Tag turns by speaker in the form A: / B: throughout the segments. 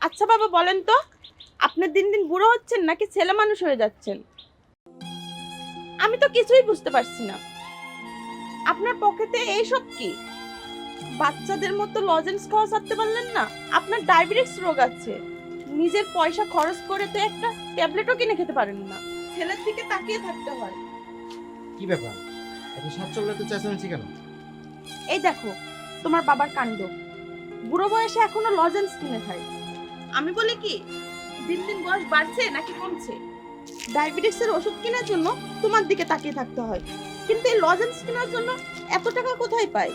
A: আচ্ছা বাবা বলেন তো আপনি দিন দিন বুড়ো হচ্ছেন নাকি ছেলে মানুষ হয়ে যাচ্ছেন? আমি তো কিছুই বুঝতে পারছি না। আপনার পকেটে এইসব কি? বাচ্চাদের মতো লজেন্স খাওয়া ছাড়তে পারলেন না? আপনার ডায়াবেটিস রোগ আছে। নিজের পয়সা খরচ করে তো একটা ট্যাবলেটও কিনে খেতে পারেন না। ছেলের দিকে তাকিয়ে থাকতে হয়।
B: কি ব্যাপার? এত সাত চকলেট চেঁচামেচি কেন?
A: এই দেখো তোমার বাবার কাণ্ড। বুড়ো বয়সে এখনও লজেন্স কিনে খায় আমি বলি কি দিন দিন বয়স বাড়ছে নাকি কমছে? ডায়াবেটিসের ওষুধ কেনার জন্য তোমার দিকে তাকিয়ে থাকতে হয়। কিন্তু এই লজেন্স কেনার জন্য এত টাকা কোথায় পাই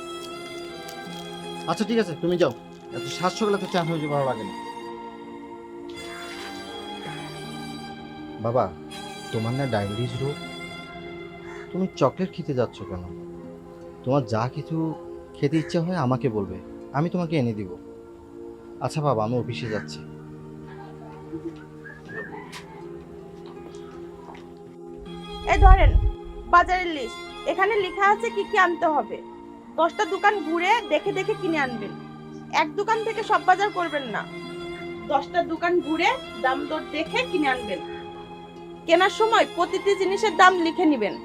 B: আচ্ছা ঠিক আছে, তুমি যাও। এত সাত চকলেট চেঁচামেচি ভালো লাগে না। বাবা, তোমার না ডায়াবেটিস রোগ? তুমি চকলেট খেতে যাচ্ছ কেন? তোমার যা কিছু খেতে ইচ্ছা হয় আমাকে বলবে, আমি তোমাকে এনে দিব। আচ্ছা বাবা, আমি অফিসে যাচ্ছি।
A: এই ধরেন, বাজারের লিস্ট এখানে লেখা আছে কি কি আনতে হবে। দশটা দোকান ঘুরে দেখে দেখে কিনে আনবেন। এক দোকান থেকে সব বাজার করবেন না। দশটা দোকান ঘুরে দাম দর দেখে কিনে আনবেন। কেনার সময় প্রতিটি জিনিসের দাম লিখে নেবেন।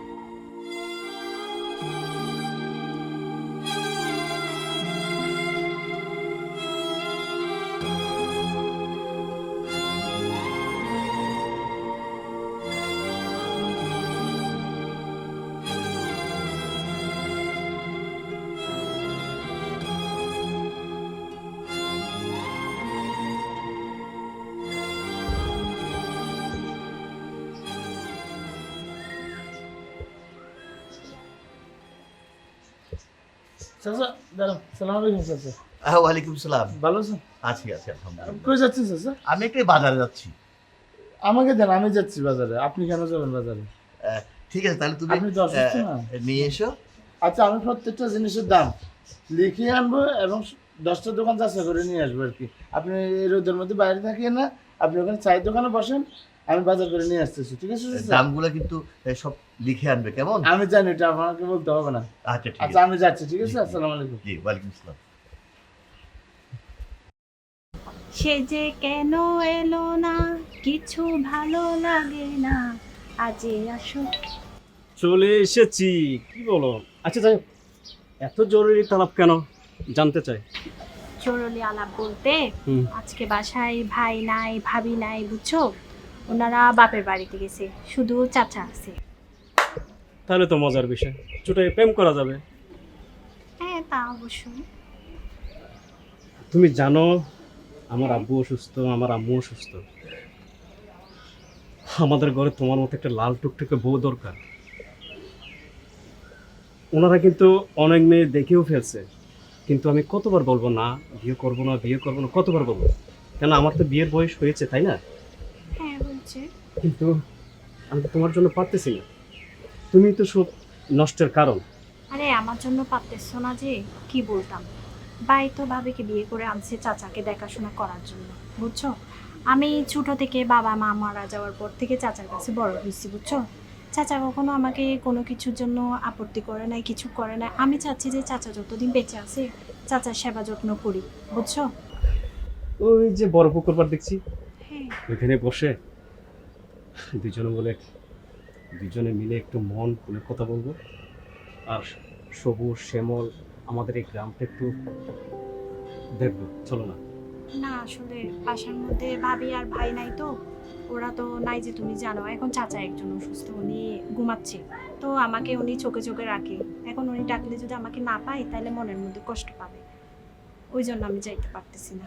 C: চাচা দাঁড়ান সালাম আলাইকুম চাচা।
D: আহ, ওয়ালাইকুম সালাম।
C: ভালো আছেন?
D: আছি আছি আলহামদুলিল্লাহ।
C: কই যাচ্ছেন চাচা?
D: আমি একটু বাজারে যাচ্ছি।
C: আমাকে দেন আমি যাচ্ছি বাজারে। আপনি কেন যাবেন বাজারে?
D: ঠিক আছে তাহলে তুমি? নিয়ে এসো।
C: আচ্ছা আমি প্রত্যেকটা জিনিসের দাম লিখে আনব এবং দশটা দোকান যাচাই করে নিয়ে আসব আর কি। আপনি রোদের মধ্যে বাইরে থাকিয়ে না আপনি ওখানে চায়ের দোকানে বসেন আমি বাজার করে নিয়ে আসতেছি। ঠিক আছে?
D: দামগুলো কিন্তু সব লিখে আনবে কেমন?
C: আমি জানি এটা আমাকে বলতে হবে না।
D: আচ্ছা ঠিক
C: আচ্ছা
D: আছে।
C: আমি যাচ্ছি ঠিক আছে? আসসালামু আলাইকুম।
D: জি ওয়ালাইকুম সালাম
E: সে যে কেন এলো না কিছু ভালো লাগে না আজে আসো।
F: চলে এসেছি কি বলো? আচ্ছা যাই এত জরুরি তালাপ কেন? জানতে চাই।
E: জরুরি আলাপ বলতে আজকে বাসায় ভাই নাই ভাবি নাই বুঝছ? ওনারা বাপের বাড়িতে গেছে শুধু চাচা আছে।
F: তাহলে তো মজার বিষয়। চুটাই প্রেম করা যাবে।
E: হ্যাঁ তা অবশ্যই।
F: তুমি জানো আমার আব্বু অসুস্থ আমার আম্মু অসুস্থ। আমাদের ঘরে তোমার মতো একটা লাল টুকটুকে বউ দরকার। ওনারা কিন্তু অনেক মেয়ে দেখেও ফেলছে। কিন্তু আমি কতবার বলব না বিয়ে করব না বিয়ে করব না কতবার বলব? কেন আমার তো বিয়ের বয়স হয়েছে তাই না?
E: হ্যাঁ
F: কিন্তু আমি তোমার জন্য পারতেছি না। তুমি তো সব নষ্টের কারণ।
E: আরে আমার জন্য পারতেছো না যে কি বলতাম? বাই তো ভাবিকে বিয়ে করে আনছে চাচাকে দেখাশোনা করার জন্য বুঝছ? আমি ছোট থেকে বাবা মা মারা যাওয়ার পর থেকে চাচার কাছে বড় হয়েছি বুঝছ? চাচা কখনো আমাকে কোনো কিছুর জন্য আপত্তি করে নাই কিছু করে নাই। আমি চাচ্ছি যে চাচা যতদিন বেঁচে আছে চাচার সেবা যত্ন করি বুঝছ?
F: ওই যে বড় পুকুর পাড় দেখছি।
E: হ্যাঁ।
F: ওইখানে বসে দুজনে বলে দুজনে মিলে একটু মন খুলে কথা বলব। আর সবুজ শ্যামল আমাদের এই গ্রামটা একটু দেখব চলো না।
E: না আসলে বাসার মধ্যে ভাবি আর ভাই নাই তো। ওরা তো নাই যে তুমি জানো। এখন চাচা একজন অসুস্থ উনি ঘুমাচ্ছে। তো আমাকে উনি চোখে চোখে রাখে। এখন উনি ডাকলে যদি আমাকে না পাই তাহলে মনের মধ্যে কষ্ট পাবে। ওই জন্য আমি যাইতে পারতেছি না।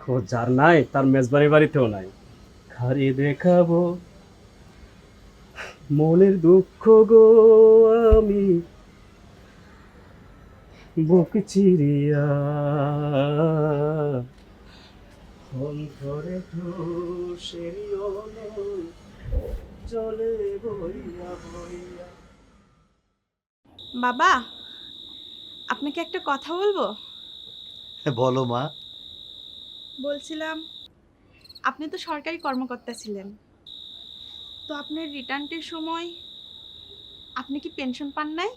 F: খোঁজ যার নাই তার মেজবানি বাড়িতেও নাই। খারি দেখাবো। মনের দুঃখ গো আমি। বুক চিরিয়া। অন্তরে ধূসের চলে বইয়া বইয়া।
A: বাবা আপনাকে একটা কথা বলব?
D: বলো মা।
A: বলছিলাম আপনি তো সরকারি কর্মকর্তা ছিলেন। তো আপনার রিটার্নটির সময় আপনি কি পেনশন পান নাই?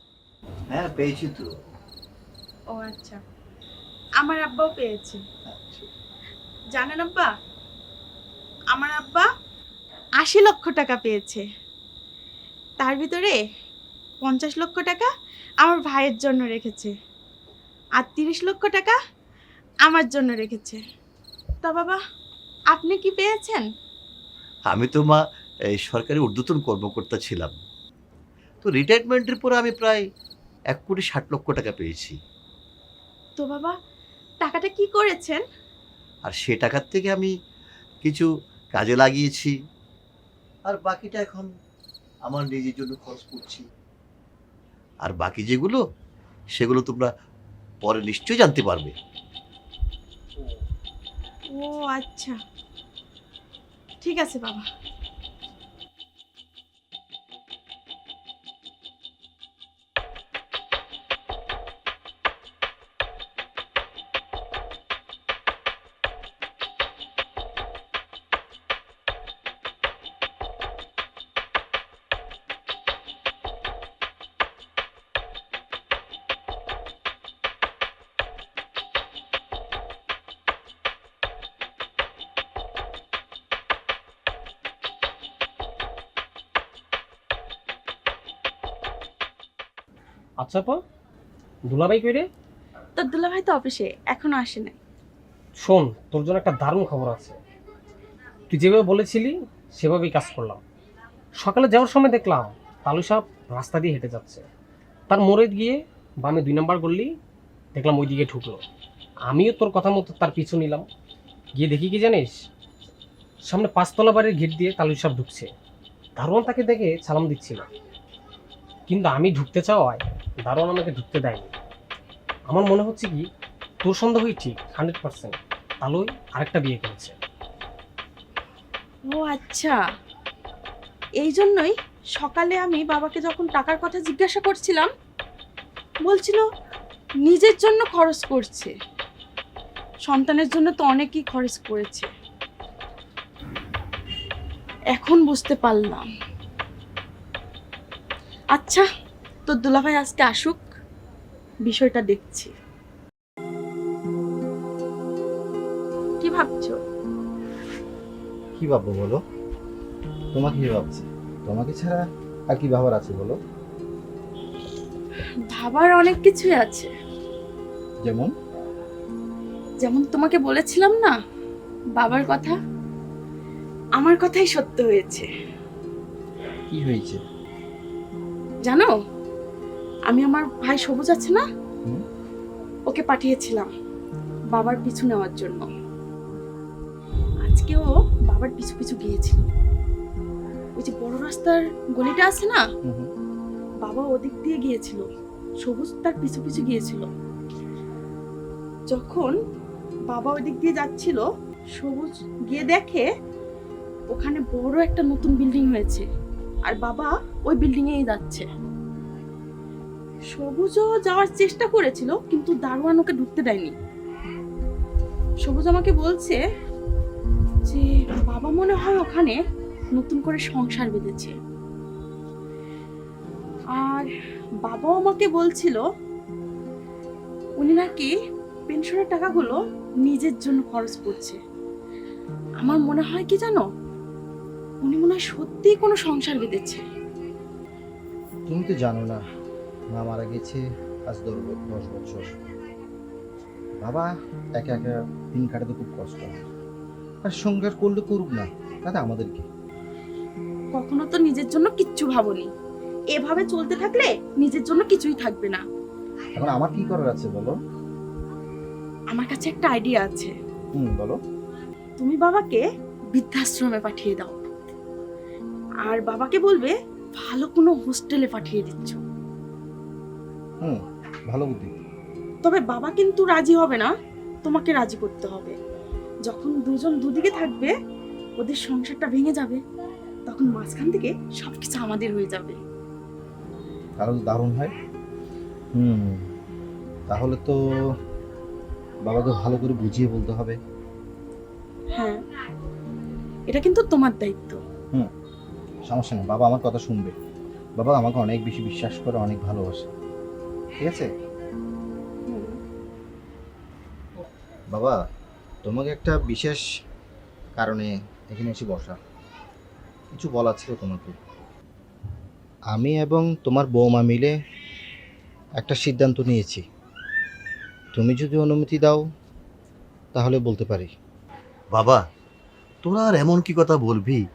D: হ্যাঁ পেয়েছি তো।
A: ও আচ্ছা। আমার আব্বাও পেয়েছে। জানেন আব্বা? আমার আব্বা আশি লক্ষ টাকা পেয়েছে। তার ভিতরে পঞ্চাশ লক্ষ টাকা আমার ভাইয়ের জন্য রেখেছে আর তিরিশ লক্ষ টাকা আমার জন্য রেখেছে। তা বাবা আপনি কি পেয়েছেন?
D: আমি তো মা এই সরকারি ঊর্ধ্বতন কর্মকর্তা ছিলাম। তো রিটায়ারমেন্টের পরে আমি প্রায় এক কোটি ষাট লক্ষ টাকা পেয়েছি।
A: তো বাবা টাকাটা কি করেছেন?
D: আর সে টাকার থেকে আমি কিছু কাজে লাগিয়েছি। আর বাকিটা এখন আমার নিজের জন্য খরচ করছি। আর বাকি যেগুলো সেগুলো তোমরা পরে নিশ্চয়ই জানতে পারবে।
A: ও আচ্ছা। ঠিক আছে বাবা।
G: আচ্ছা পা দুলাভাই কই রে?
A: তো দুলাভাই তো অফিসে এখনও আসে নাই।
G: শোন তোর জন্য একটা দারুণ খবর আছে। তুই যেভাবে বলেছিলি সেভাবেই কাজ করলাম। সকালে যাওয়ার সময় দেখলাম তালু সাহেব রাস্তা দিয়ে হেঁটে যাচ্ছে। তার মোড়ে গিয়ে বামে দুই নাম্বার করলি দেখলাম ওই দিকে ঢুকলো। আমিও তোর কথা মতো তার পিছু নিলাম। গিয়ে দেখি কি জানিস সামনে পাঁচতলা বাড়ির গেট দিয়ে তালু সাহেব ঢুকছে। দারোয়ান তাকে দেখে সালাম দিচ্ছিল। কিন্তু আমি ঢুকতে চাওয়ায় দারোয়ান আমাকে ঢুকতে দেয়নি। আমার মনে হচ্ছে কি তোর সন্দেহই ঠিক, হান্ড্রেড পার্সেন্ট। তালুই আরেকটা বিয়ে করেছে।
A: ও আচ্ছা। এই জন্যই সকালে আমি বাবাকে যখন টাকার কথা জিজ্ঞাসা করছিলাম, বলছিল নিজের জন্য খরচ করছে। সন্তানের জন্য তো অনেকই খরচ করেছে। এখন বুঝতে পারলাম। আচ্ছা তোর দুলাভাই আজকে আসুক বিষয়টা দেখছি। কি ভাবছ?
B: কি ভাববো বলো? তোমাকে কি ভাবছি? তোমাকে ছাড়া আর কি ভাবার আছে বলো?
A: ভাবার অনেক কিছুই আছে।
B: যেমন?
A: যেমন তোমাকে বলেছিলাম না বাবার কথা? আমার কথাই সত্য হয়েছে।
B: কি হয়েছে?
A: জানো আমি আমার ভাই সবুজ আছে না? ওকে পাঠিয়েছিলাম বাবার পিছু নেওয়ার জন্য। আজকেও বাবার পিছু পিছু গিয়েছিল। ওই যে বড় রাস্তার গলিটা আছে না। বাবা ওদিক দিয়ে গিয়েছিল। সবুজ তার পিছু পিছু গিয়েছিল। যখন বাবা ওদিক দিয়ে যাচ্ছিল সবুজ গিয়ে দেখে ওখানে বড় একটা নতুন বিল্ডিং হয়েছে। আর বাবা ওই বিল্ডিং এই যাচ্ছে। সবুজও যাওয়ার চেষ্টা করেছিল, কিন্তু দারোয়ান ওকে ঢুকতে দেয়নি। সবুজ আমাকে বলছে যে, বাবা মনে হয় ওখানে নতুন করে সংসার বেঁধেছে। আর বাবাও আমাকে বলছিল, উনি নাকি পেনশনের টাকাগুলো নিজের জন্য খরচ করছে। আমার মনে হয় কি জানো? উনি মনে হয় সত্যিই কোনো সংসার বেঁধেছে।
B: তুমি তো জানো না। মা মারা গেছে আজ দশ দশ বছর। বাবা একা একা দিন কাটাতে খুব কষ্ট আর সংসার করলে করুক না তাতে আমাদের কি
A: কখনো তো নিজের জন্য কিচ্ছু ভাবনি। এভাবে চলতে থাকলে নিজের জন্য কিছুই থাকবে না।
B: এখন আমার কি করার আছে বলো?
A: আমার কাছে একটা আইডিয়া আছে।
B: হুম বলো।
A: তুমি বাবাকে বৃদ্ধাশ্রমে পাঠিয়ে দাও। আর বাবাকে বলবে ভালো কোনো হোস্টেলে পাঠিয়ে দিচ্ছ।
B: হুম ভালো বুদ্ধি।
A: তবে বাবা কিন্তু রাজি হবে না তোমাকে রাজি করতে হবে। যখন দুজন দুদিকে থাকবে ওদের সংসারটা ভেঙে যাবে তখন মাঝখান থেকে সবকিছু আমাদের হয়ে যাবে।
B: তাহলে দারুণ হয় হুম তাহলে তো বাবাকে ভালো করে বুঝিয়ে বলতে হবে।
A: হ্যাঁ এটা কিন্তু তোমার দায়িত্ব।
B: হুম সমস্যা নেই বাবা আমার কথা শুনবে। বাবা আমাকে অনেক বেশি বিশ্বাস করে অনেক ভালোবাসে। ঠিক আছে? বাবা তোমাকে একটা বিশেষ কারণে এখানে এসে বসা। কিছু বলার ছিল তোমাকে। আমি এবং তোমার বৌমা মিলে একটা সিদ্ধান্ত নিয়েছি। তুমি যদি অনুমতি দাও তাহলে বলতে পারি।
D: বাবা তোরা আর এমন কি কথা বলবি?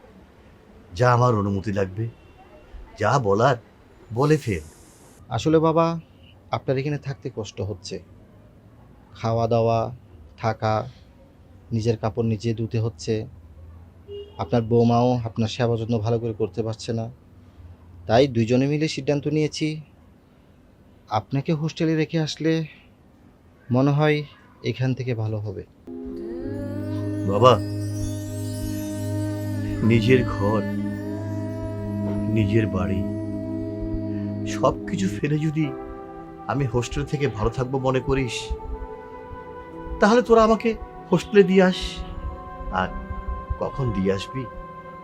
D: যা আমার অনুমতি লাগবে। যা বলার বলে ফেল।
B: আসলে বাবা আপনার এখানে থাকতে কষ্ট হচ্ছে। খাওয়া দাওয়া থাকা, নিজের কাপড় নিজে ধুতে হচ্ছে। আপনার বৌমাও আপনার সেবা যত্ন ভালো করে করতে পারছে না। তাই দুইজনে মিলে সিদ্ধান্ত নিয়েছি, আপনাকে হোস্টেলে রেখে আসলে মনে হয় এখান থেকে ভালো হবে।
D: বাবা, নিজের ঘর, নিজের বাড়ি সব কিছু ফেলে যদি আমি হোস্টেল থেকে ভালো থাকব মনে করিস। তাহলে তোরা আমাকে হোস্টেলে দিয়ে আস। আর কখন দিয়ে আসবি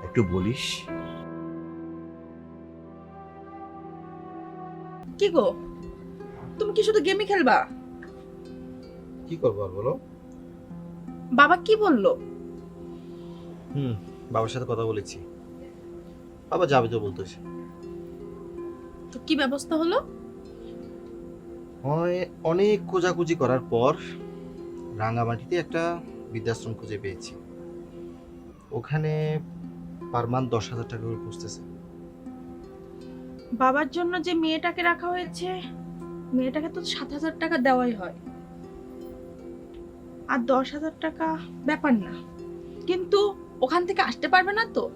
D: একটু বলিস।
A: কি গো? তুমি কি শুধু গেমই খেলবা?
B: কি করব আর বলো?
A: বাবা কি বলল?
B: হুম বাবার সাথে কথা বলেছি। বাবা যাবে তো বলতেছে।
A: তো কি ব্যবস্থা হলো?
B: অনেক খোঁজাখুঁজি করার পর রাঙ্গামাটিতে একটা বৃদ্ধাশ্রম খুঁজে পেয়েছি। ওখানে পার মান্থ দশ হাজার টাকা করে খুঁজতেছে।
A: বাবার জন্য যে মেয়েটাকে রাখা হয়েছে মেয়েটাকে তো সাত হাজার টাকা দেওয়াই হয়। আর দশ হাজার টাকা ব্যাপার না। কিন্তু ওখান থেকে আসতে পারবে না তো?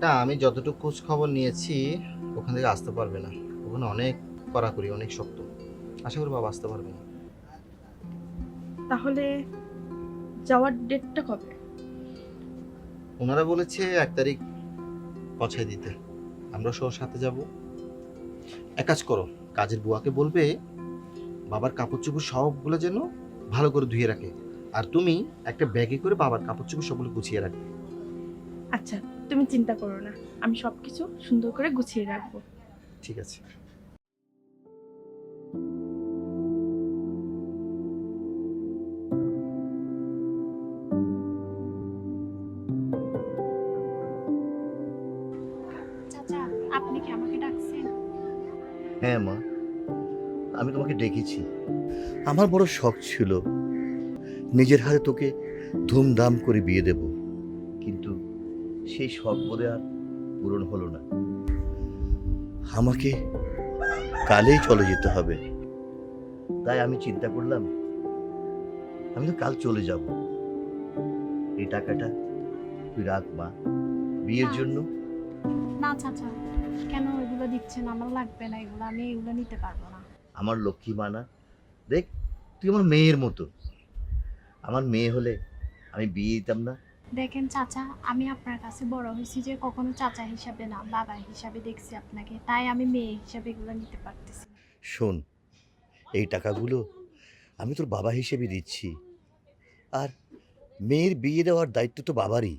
B: না আমি যতটুকু খোঁজ খবর নিয়েছি ওখান থেকে আসতে পারবে না। ওখানে অনেক কড়াকড়ি অনেক শক্ত। আশা করি বাবা আসতে পারবে।
A: তাহলে যাওয়ার ডেটটা কবে?
B: ওনারা বলেছে এক তারিখ পছাই দিতে। আমরা সহ সাথে যাব। এক কাজ করো কাজের বুয়াকে বলবে বাবার কাপড় চোপড় সবগুলো যেন ভালো করে ধুয়ে রাখে। আর তুমি একটা ব্যাগে করে বাবার কাপড় চোপড় সবগুলো গুছিয়ে রাখবে।
A: আচ্ছা তুমি চিন্তা করো না আমি সবকিছু সুন্দর করে গুছিয়ে রাখব।
B: ঠিক আছে।
D: ডেকেছি আমার বড় শখ ছিল নিজের হাতে তোকে ধুমধাম করে বিয়ে দেব। কিন্তু সেই শখ বোধে আর পূরণ হলো না। আমাকে কালেই চলে যেতে হবে। তাই আমি চিন্তা করলাম আমি তো কাল চলে যাব। এই টাকাটা তুই রাখ মা। বিয়ের জন্য?
E: না চাচা। কেন এগুলো দিচ্ছেন? আমার লাগবে না এগুলো। আমি এগুলো নিতে পারব না।
D: আমার লক্ষ্মী মানা দেখ তুই আমার মেয়ের মতো। আমার মেয়ে হলে আমি বিয়ে দিতাম না।
E: দেখেন চাচা আমি আপনার কাছে বড় হয়েছি যে কখনো চাচা হিসাবে না বাবা হিসাবে দেখছি আপনাকে। তাই আমি মেয়ে হিসাবে এগুলো নিতে পারতেছি।
D: শোন এই টাকাগুলো আমি তোর বাবা হিসেবে দিচ্ছি। আর মেয়ের বিয়ে দেওয়ার দায়িত্ব তো বাবারই।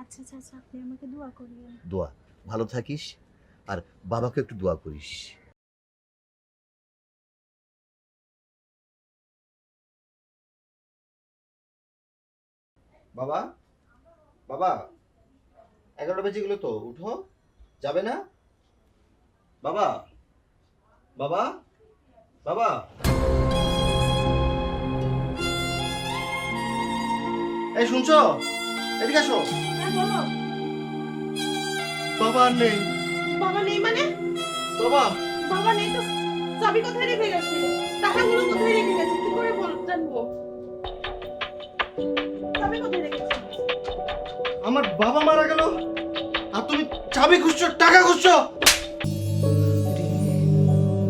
E: আচ্ছা চাচা আপনি আমাকে দোয়া করিয়েন।
D: দোয়া। ভালো থাকিস আর বাবাকে একটু দোয়া করিস।
B: বাবা বাবা এগারোটা বেজে গেলো তো উঠো যাবে না? বাবা বাবা বাবা। এই শুনছো? এদিকে আসো।
A: হ্যাঁ
B: বাবা আর নেই।
A: বাবা নেই মানে?
B: বাবা।
A: বাবা নেই তো। চাবি কোথায় রেখে গেছে? টাকাগুলো কোথায় রেখে গেছে? কি করে বল জানব।
B: আমার বাবা মারা গেল আর তুমি চাবি খুঁজছো টাকা খুঁজছো।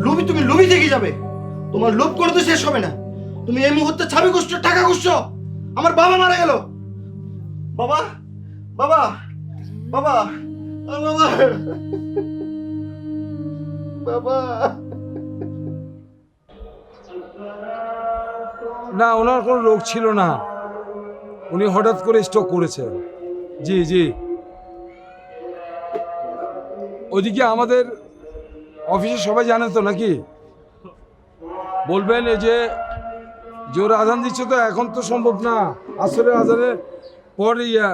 B: লোভি তুমি লোভি থেকে যাবে। তোমার লোভ করে তো শেষ হবে না। তুমি এই মুহূর্তে চাবি খুঁজছো টাকা খুঁজছো। আমার বাবা মারা গেল। বাবা বাবা বাবা বাবা। বাবা।
H: না ওনার কোনো রোগ ছিল না। উনি হঠাৎ করে স্ট্রোক করেছেন জি জি। ওইদিকে আমাদের অফিসে সবাই জানে তো নাকি? বলবেন এই যে জোর আজান দিচ্ছে তো এখন তো সম্ভব না। আসলে আজানের পরে ইয়া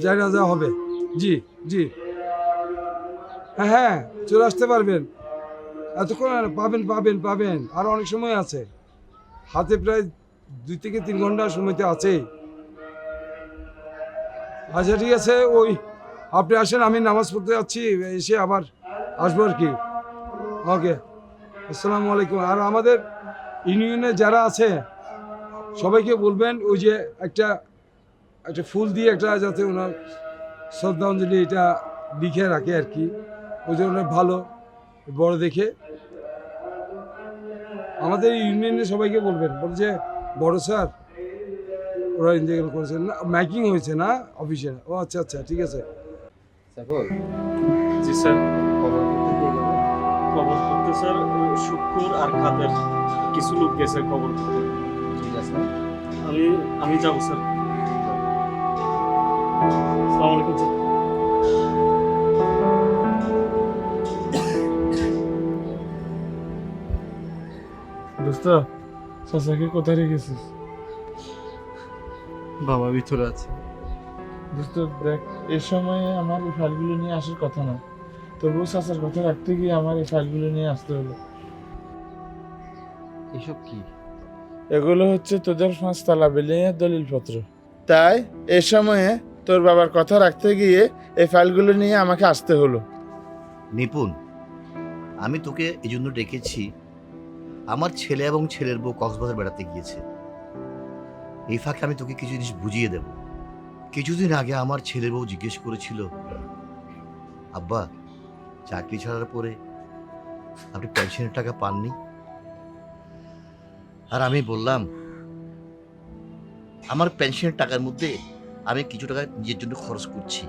H: জায়গা যা হবে। জি জি। হ্যাঁ হ্যাঁ চলে আসতে পারবেন। এতক্ষণ পাবেন পাবেন পাবেন। আর অনেক সময় আছে। হাতে প্রায় দুই থেকে তিন ঘণ্টা সময় তো আছেই আচ্ছা ঠিক আছে, ওই আপনি আসেন, আমি নামাজ পড়তে যাচ্ছি, এসে আবার আসব আর কি। ওকে, আসসালামু আলাইকুম। আর আমাদের ইউনিয়নে যারা আছে, সবাইকে বলবেন, ওই যে একটা একটা ফুল দিয়ে একটা যাতে ওনার শ্রদ্ধাঞ্জলি এটা লিখে রাখে আর কি। ওই জন্য ভালো, বড় দেখে। আমাদের ইউনিয়নে সবাইকে বলবেন বল যে বড় স্যার ওরা ইন্তেকাল করেছেন না ম্যাকিং হয়েছে না অফিসে ও আচ্ছা আচ্ছা ঠিক আছে।
F: জি স্যার।
B: করতে
F: স্যার শুক্র আর খাদের কিছু লোক গেছে খবর করতে
B: ঠিক আছে।
F: আমি আমি যাব স্যার। আসসালামু আলাইকুম স্যার।
C: দোস্ত চাচাকে কোথায় রেখেছিস?
B: বাবা ভিতরে আছে।
C: দোস্ত দেখ এই সময়ে আমার এই ফাইলগুলো নিয়ে আসার কথা না। তবুও চাচার কথা রাখতে গিয়ে আমার এই ফাইলগুলো নিয়ে আসতে হলো।
B: এসব কি?
C: এগুলো হচ্ছে তোদের পাঁচতলা বিল্ডিংয়ের দলিলপত্র। তাই এ সময়ে তোর বাবার কথা রাখতে গিয়ে এই ফাইলগুলো নিয়ে আমাকে আসতে হলো।
D: নিপুণ আমি তোকে এই জন্য ডেকেছি। আমার ছেলে এবং ছেলের বউ কক্সবাজার বেড়াতে গিয়েছে। এই ফাঁকে আমি তোকে কিছু জিনিস বুঝিয়ে দেব। কিছুদিন আগে আমার ছেলের বউ জিজ্ঞেস করেছিল, আব্বা, চাকরি ছাড়ার পরে আপনি পেনশনের টাকা পাননি? আর আমি বললাম, আমার পেনশনের টাকার মধ্যে আমি কিছু টাকা নিজের জন্য খরচ করছি।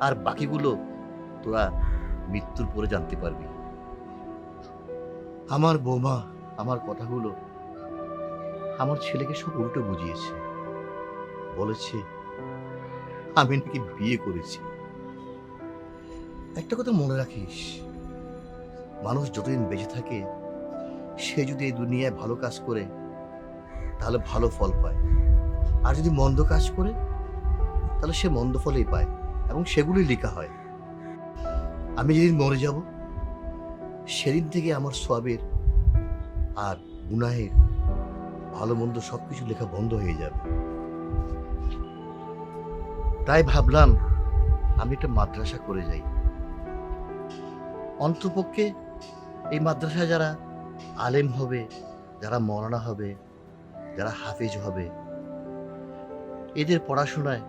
D: আর বাকিগুলো তোরা মৃত্যুর পরে জানতে পারবি। আমার বৌমা আমার কথাগুলো আমার ছেলেকে সব উল্টো বুঝিয়েছে। বলেছে, আমি নাকি বিয়ে করেছি। একটা কথা মনে রাখিস, মানুষ যতদিন বেঁচে থাকে, সে যদি এই দুনিয়ায় ভালো কাজ করে, তাহলে ভালো ফল পায়। আর যদি মন্দ কাজ করে, তাহলে সে মন্দ ফলেই পায় এবং সেগুলোই লেখা হয়। আমি যেদিন মরে যাব, সেদিন থেকে আমার সবের আর গুনাহের ভালো মন্দ সব কিছু লেখা বন্ধ হয়ে যাবে। তাই ভাবলাম, আমি একটা মাদ্রাসা করে যাই। অন্তপক্ষে এই মাদ্রাসা যারা আলেম হবে, যারা মরানা হবে, যারা হাফিজ হবে, এদের পড়াশোনায়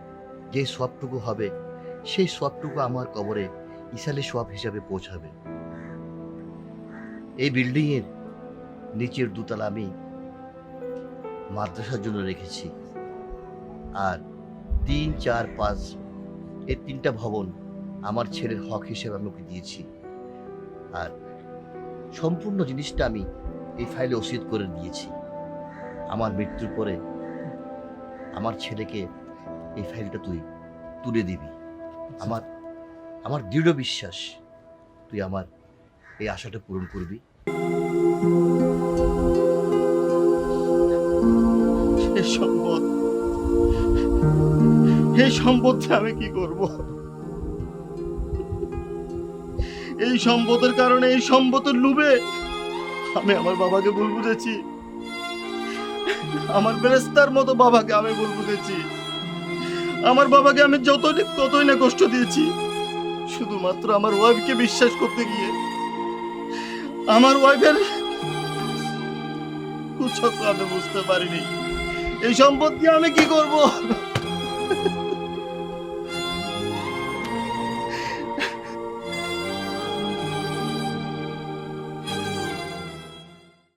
D: যে সবটুকু হবে, সেই সবটুকু আমার কবরে ইসালে সব হিসাবে পৌঁছাবে। এই বিল্ডিং এর নিচের দুতলা আমি মাদ্রাসার জন্য রেখেছি। আর তিন, চার, পাঁচ, এই তিনটা ভবন আমার ছেলের হক হিসেবে আমি ওকে দিয়েছি। আর সম্পূর্ণ জিনিসটা আমি এই ফাইলে ওসিয়ত করে দিয়েছি। আমার মৃত্যুর পরে আমার ছেলেকে এই ফাইলটা তুই তুলে দিবি। আমার আমার দৃঢ় বিশ্বাস, তুই আমার এই আশাটা পূরণ করবি। এই সম্পদ। এই সম্পদটা আমি কি করব? এই সম্পদের কারণে, এই সম্পদের লোভে আমি আমার বাবাকে ভুল বুঝেছি। আমার বেরেস্তার মতো বাবাকে আমি ভুল বুঝেছি। আমার বাবাকে আমি যতই ততই না কষ্ট দিয়েছি। শুধুমাত্র আমার ওয়াইফকে বিশ্বাস করতে গিয়ে। আমার ওয়াইফের কুচক্র আমি বুঝতে পারিনি। এই সম্পত্তি আমি কি করব?